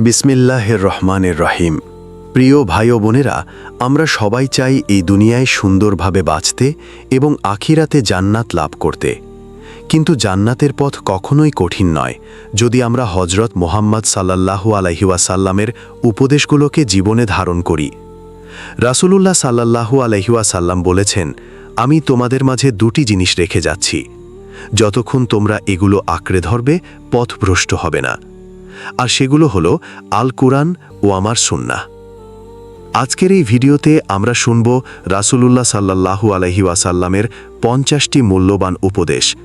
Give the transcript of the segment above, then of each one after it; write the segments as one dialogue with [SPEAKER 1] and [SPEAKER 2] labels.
[SPEAKER 1] বিসমিল্লাহের রহমানের রহিম। প্রিয় ভাই বোনেরা, আমরা সবাই চাই এই দুনিয়ায় সুন্দরভাবে বাঁচতে এবং আখিরাতে জান্নাত লাভ করতে। কিন্তু জান্নাতের পথ কখনোই কঠিন নয়। যদি আমরা হজরত মোহাম্মদ সাল্লাল্লাহু আলহিউসাল্লামের উপদেশগুলোকে জীবনে ধারণ করি। রাসূলুল্লাহ সাল্লাল্লাহু আলহিউসাল্লাম বলেছেন, আমি তোমাদের মাঝে দুটি জিনিস রেখে যাচ্ছি। যতক্ষণ তোমরা এগুলো আঁকড়ে ধরবে, পথভ্রষ্ট হবে না। আর সেগুলো হলো আল কুরআন ও আমার সুন্না আজকের এই ভিডিওতে আমরা শুনব রাসূলুল্লাহ সাল্লাল্লাহু আলহি ওয়াসাল্লামের পঞ্চাশটি মূল্যবান উপদেশ,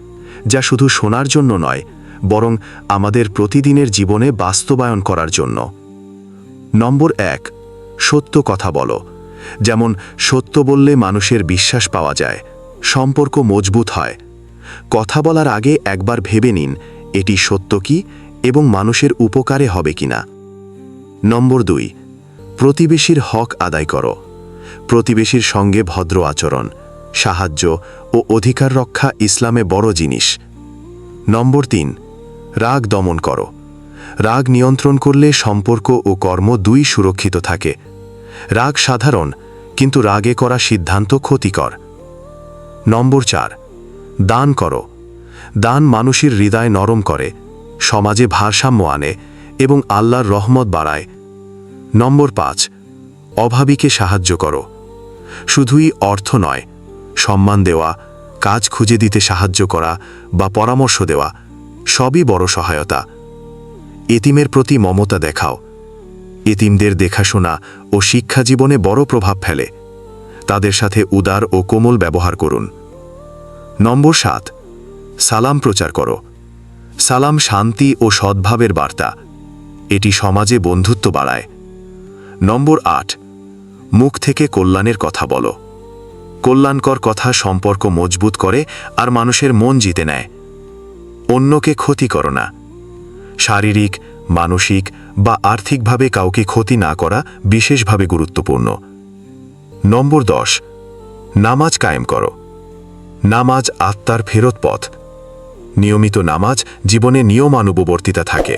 [SPEAKER 1] যা শুধু শোনার জন্য নয়, বরং আমাদের প্রতিদিনের জীবনে বাস্তবায়ন করার জন্য। নম্বর এক, সত্য কথা বলো। যেমন, সত্য বললে মানুষের বিশ্বাস পাওয়া যায়, সম্পর্ক মজবুত হয়। কথা বলার আগে একবার ভেবে নিন, এটি সত্য কি এবং মানুষের উপকারে হবে কিনা। নম্বর দুই, প্রতিবেশীর হক আদায় করো। প্রতিবেশীর সঙ্গে ভদ্র আচরণ, সাহায্য ও অধিকার রক্ষা ইসলামে বড় জিনিস। নম্বর তিন, রাগ দমন করো। রাগ নিয়ন্ত্রণ করলে সম্পর্ক ও কর্ম দুই সুরক্ষিত থাকে। রাগ সাধারণ, কিন্তু রাগে করা সিদ্ধান্ত ক্ষতিকর। নম্বর চার, দান করো। দান মানুষের হৃদয় নরম করে। সমাজে ভারসাম্য আনে এবং আল্লাহর রহমত বাড়ায়। নম্বর পাঁচ, অভাবীকে সাহায্য করো। শুধুই অর্থ নয়, সম্মান দেওয়া, কাজ খুঁজে দিতে সাহায্য করা বা পরামর্শ দেওয়া, সবই বড় সহায়তা। এতিমের প্রতি মমতা দেখাও। এতিমদের দেখাশোনা ও শিক্ষা জীবনে বড় প্রভাব ফেলে। তাদের সাথে উদার ও কোমল ব্যবহার করুন। নম্বর সাত, সালাম প্রচার করো। সালাম শান্তি ও সদ্ভাবের বার্তা। এটি সমাজে বন্ধুত্ব বাড়ায়। নম্বর আট, মুখ থেকে কল্যাণের কথা বলো। কল্যাণকর কথা সম্পর্ক মজবুত করে আর মানুষের মন জিতে নেয়। অন্যকে ক্ষতি করো না। শারীরিক, মানসিক বা আর্থিকভাবে কাউকে ক্ষতি না করা বিশেষভাবে গুরুত্বপূর্ণ। নম্বর দশ, নামাজ কায়েম করো। নামাজ আত্মার ফেরত পথ। নিয়মিত নামাজ জীবনে নিয়মানুবর্তিতা থাকে।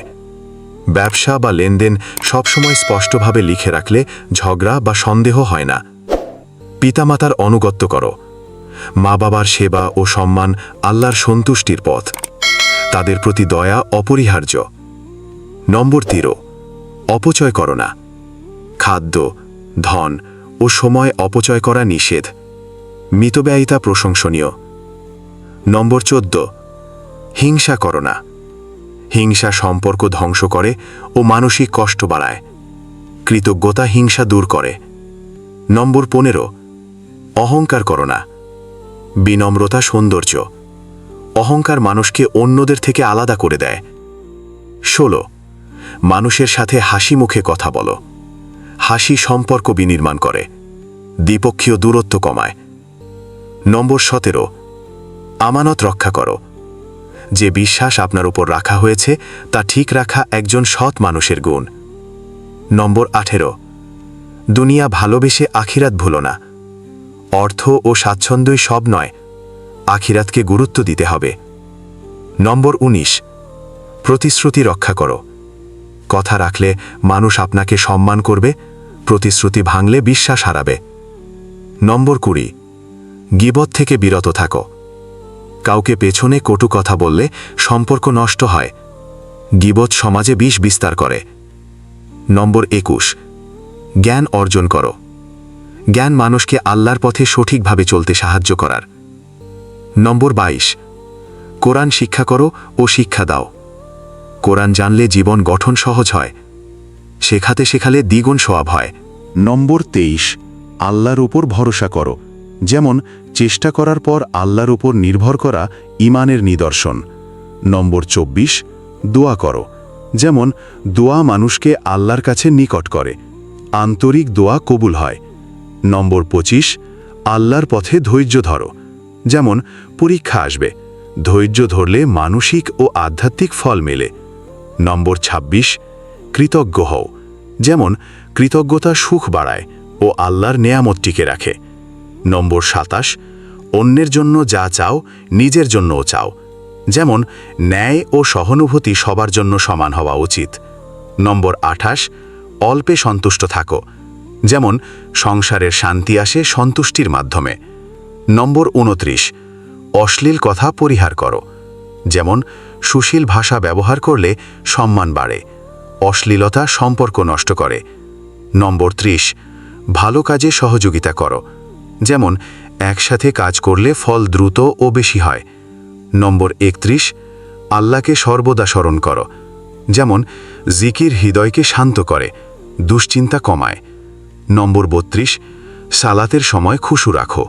[SPEAKER 1] ব্যবসা বা লেনদেন সবসময় স্পষ্টভাবে লিখে রাখলে ঝগড়া বা সন্দেহ হয় না। পিতামাতার অনুগত্য করো। মা বাবার সেবা ও সম্মান আল্লাহর সন্তুষ্টির পথ। তাদের প্রতি দয়া অপরিহার্য। নম্বর তিরো, অপচয় করো না। খাদ্য, ধন ও সময় অপচয় করা নিষেধ। মিতব্যয়িতা প্রশংসনীয়। নম্বর চোদ্দ হিংসা করো না। হিংসা সম্পর্ক ধ্বংস করে ও মানসিক কষ্ট বাড়ায়। কৃতজ্ঞতা হিংসা দূর করে। নম্বর পনেরো, অহংকার করো না। বিনম্রতা সৌন্দর্য। অহংকার মানুষকে অন্যদের থেকে আলাদা করে দেয়। ষোলো, মানুষের সাথে হাসি মুখে কথা বলো। হাসি সম্পর্ক বিনির্মাণ করে। দ্বিপক্ষীয় দূরত্ব কমায়। নম্বর সতেরো, আমানত রক্ষা করো। যে বিশ্বাস আপনার উপর রাখা হয়েছে, তা ঠিক রাখা একজন সৎ মানুষের গুণ। নম্বর আঠেরো। দুনিয়া ভালোবেসে আখিরাত ভুলো না। অর্থ ও স্বাচ্ছন্দ্যই সব নয়, আখিরাতকে গুরুত্ব দিতে হবে। নম্বর ১৯ প্রতিশ্রুতি রক্ষা করো। কথা রাখলে মানুষ আপনাকে সম্মান করবে, প্রতিশ্রুতি ভাঙলে বিশ্বাস হারাবে। নম্বর কুড়ি। গিবত থেকে বিরত থাকো। কাউকে পেছনে কটু কথা বললে সম্পর্ক নষ্ট হয়। গিবত সমাজে বিষ বিস্তার করে। নম্বর একুশ। জ্ঞান অর্জন করো। জ্ঞান মানুষকে আল্লাহর পথে সঠিকভাবে চলতে সাহায্য করার। নম্বর ২২ কোরআন শিক্ষা করো ও শিক্ষা দাও। কোরআন জানলে জীবন গঠন সহজ হয়। শেখাতে শেখালে দ্বিগুণ সোয়াব হয়।
[SPEAKER 2] নম্বর তেইশ। আল্লাহর উপর ভরসা করো। যেমন চেষ্টা করার পর আল্লাহর উপর নির্ভর করা ইমানের নিদর্শন। নম্বর চব্বিশ, দোয়া করো। যেমন, দোয়া মানুষকে আল্লাহর কাছে নিকট করে। আন্তরিক দোয়া কবুল হয়। নম্বর পঁচিশ, আল্লাহর পথে ধৈর্য ধরো। যেমন, পরীক্ষা আসবে। ধৈর্য ধরলে মানসিক ও আধ্যাত্মিক ফল মেলে। নম্বর ২৬ কৃতজ্ঞ হও। যেমন, কৃতজ্ঞতা সুখ বাড়ায় ও আল্লাহর নেয়ামত টিকে রাখে। নম্বর সাতাশ, অন্যের জন্য যা চাও, নিজের জন্যও চাও। যেমন, ন্যায় ও সহানুভূতি সবার জন্য সমান হওয়া উচিত। নম্বর আঠাশ, অল্পে সন্তুষ্ট থাকো। যেমন, সংসারের শান্তি আসে সন্তুষ্টির মাধ্যমে। নম্বর উনত্রিশ, অশ্লীল কথা পরিহার করো। যেমন, সুশীল ভাষা ব্যবহার করলে সম্মান বাড়ে, অশ্লীলতা সম্পর্ক নষ্ট করে। নম্বর ত্রিশ, ভালো কাজে সহযোগিতা করো। যেমন, একসাথে কাজ করলে ফল দ্রুত ও বেশি হয়। নম্বর একত্রিশ, আল্লাহকে সর্বদা স্মরণ করো। যেমন, জিকির হৃদয়কে শান্ত করে, দুশ্চিন্তা কমায়। নম্বর বত্রিশ, সালাতের সময় খুশু রাখো।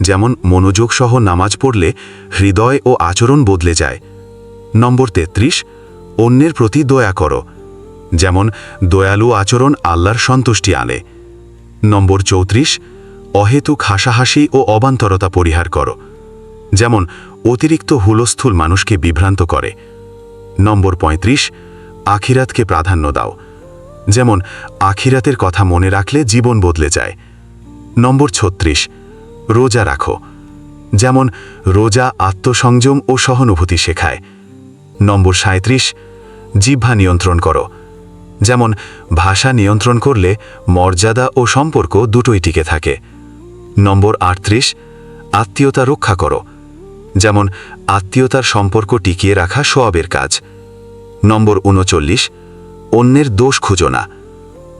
[SPEAKER 2] যেমন, মনোযোগ সহ নামাজ পড়লে হৃদয় ও আচরণ বদলে যায়। নম্বর তেত্রিশ, অন্যের প্রতি দয়া করো। যেমন, দয়ালু আচরণ আল্লাহর সন্তুষ্টি আনে। নম্বর চৌত্রিশ অহেতুক হাসাহাসি ও অবান্তরতা পরিহার করো। যেমন, অতিরিক্ত হুলস্থুল মানুষকে বিভ্রান্ত করে। নম্বর ৩৫ আখিরাতকে প্রাধান্য দাও। যেমন, আখিরাতের কথা মনে রাখলে জীবন বদলে যায়। নম্বর ছত্রিশ, রোজা রাখো। যেমন, রোজা আত্মসংযম ও সহানুভূতি শেখায়। নম্বর সাঁত্রিশ জিহ্বা নিয়ন্ত্রণ করো। যেমন, ভাষা নিয়ন্ত্রণ করলে মর্যাদা ও সম্পর্ক দুটোই টিকে থাকে। নম্বর আটত্রিশ, আত্মীয়তা রক্ষা করো। যেমন, আত্মীয়তার সম্পর্ক টিকিয়ে রাখা সোয়াবের কাজ। নম্বর উনচল্লিশ, অন্যের দোষ খুঁজো না।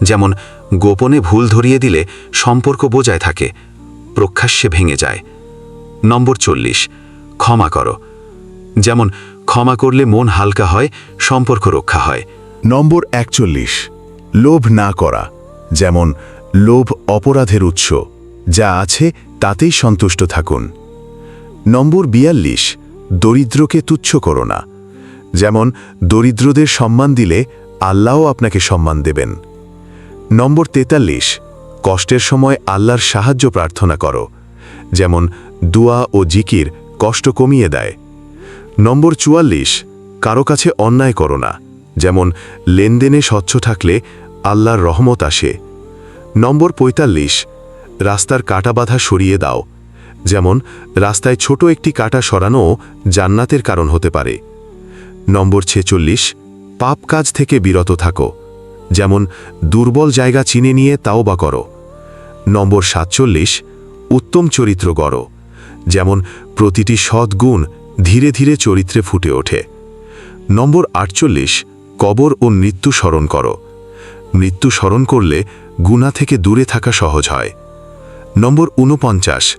[SPEAKER 2] যেমন, গোপনে ভুল ধরিয়ে দিলে সম্পর্ক বোজায় থাকে, প্রকাশ্যে ভেঙে যায়। নম্বর চল্লিশ, ক্ষমা করো। যেমন, ক্ষমা করলে মন হালকা হয়, সম্পর্ক রক্ষা হয়।
[SPEAKER 3] নম্বর একচল্লিশ, লোভ না করা। যেমন, লোভ অপরাধের উৎস। যা আছে তাতেই সন্তুষ্ট থাকুন। নম্বর বিয়াল্লিশ, দরিদ্রকে তুচ্ছ করো না। যেমন, দরিদ্রদের সম্মান দিলে আল্লাহও আপনাকে সম্মান দেবেন। নম্বর তেতাল্লিশ, কষ্টের সময় আল্লাহর সাহায্য প্রার্থনা করো। যেমন, দুয়া ও জিকির কষ্ট কমিয়ে দেয়। নম্বর চুয়াল্লিশ, কারও কাছে অন্যায় করো না। যেমন, লেনদেনে স্বচ্ছ থাকলে আল্লাহর রহমত আসে। নম্বর ৪৫ রাস্তার কাটা বাধা সরিয়ে দাও। যেমন, রাস্তায় ছোট একটি কাটা সরানোও জান্নাতের কারণ হতে পারে। নম্বর ছেচল্লিশ, পাপ কাজ থেকে বিরত থাকো। যেমন, দুর্বল জায়গা চিনে নিয়ে তাও বা করো। নম্বর সাতচল্লিশ, উত্তম চরিত্র গড়ো। যেমন, প্রতিটি সদ্গুণ ধীরে ধীরে চরিত্রে ফুটে ওঠে। নম্বর আটচল্লিশ, কবর ও মৃত্যু স্মরণ করো। মৃত্যু স্মরণ করলে গুণা থেকে দূরে থাকা সহজ হয়। নম্বর ঊনপঞ্চাশ,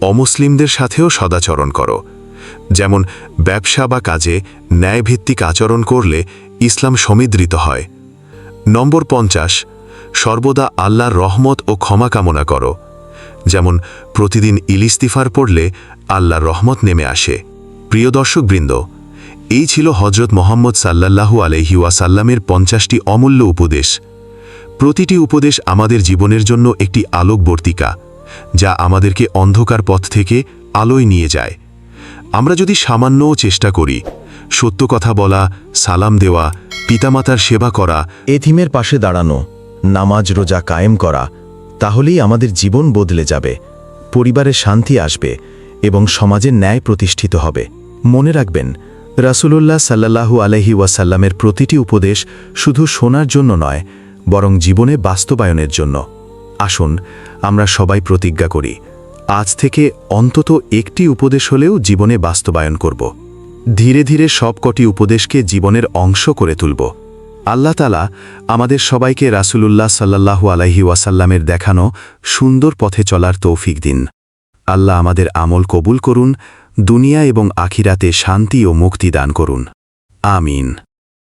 [SPEAKER 3] অমুসলিমদের সাথেও সদাচরণ করো। যেমন, ব্যবসা বা কাজে ন্যায়ভিত্তিক আচরণ করলে ইসলাম সমৃদ্ধিত হয়। নম্বর পঞ্চাশ, সর্বদা আল্লাহর রহমত ও ক্ষমা কামনা করো। যেমন, প্রতিদিন ইলিস্তিফার পড়লে আল্লাহর রহমত নেমে আসে। প্রিয় দর্শকবৃন্দ, এই ছিল হজরত মোহাম্মদ সাল্লাল্লাহু আলহি ওয়াসাল্লামের পঞ্চাশটি অমূল্য উপদেশ। প্রতিটি উপদেশ আমাদের জীবনের জন্য একটি আলোকবর্তিকা। যা আমাদেরকে অন্ধকার পথ থেকে আলোয় নিয়ে যায়। আমরা যদি সামান্যও চেষ্টা করি, সত্য কথা বলা, সালাম দেওয়া, পিতামাতার সেবা করা, এথিমের পাশে দাঁড়ানো, নামাজ রোজা কায়েম করা, তাহলেই আমাদের জীবন বদলে যাবে, পরিবারে শান্তি আসবে এবং সমাজের ন্যায় প্রতিষ্ঠিত হবে। মনে রাখবেন, রাসূলুল্লাহ সাল্লাল্লাহু আলহি ওয়াসাল্লামের প্রতিটি উপদেশ শুধু শোনার জন্য নয়, বরং জীবনে বাস্তবায়নের জন্য। আসুন, আমরা সবাই প্রতিজ্ঞা করি, আজ থেকে অন্তত একটি উপদেশ হলেও জীবনে বাস্তবায়ন করব। ধীরে ধীরে সবকটি উপদেশকে জীবনের অংশ করে তুলব। আল্লাহ তালা আমাদের সবাইকে রাসূলুল্লাহ সাল্লাল্লাহু আলাইহি ওয়াসাল্লামের দেখানো সুন্দর পথে চলার তৌফিক দিন। আল্লাহ আমাদের আমল কবুল করুন, দুনিয়া এবং আখিরাতে শান্তি ও মুক্তি দান করুন। আমিন।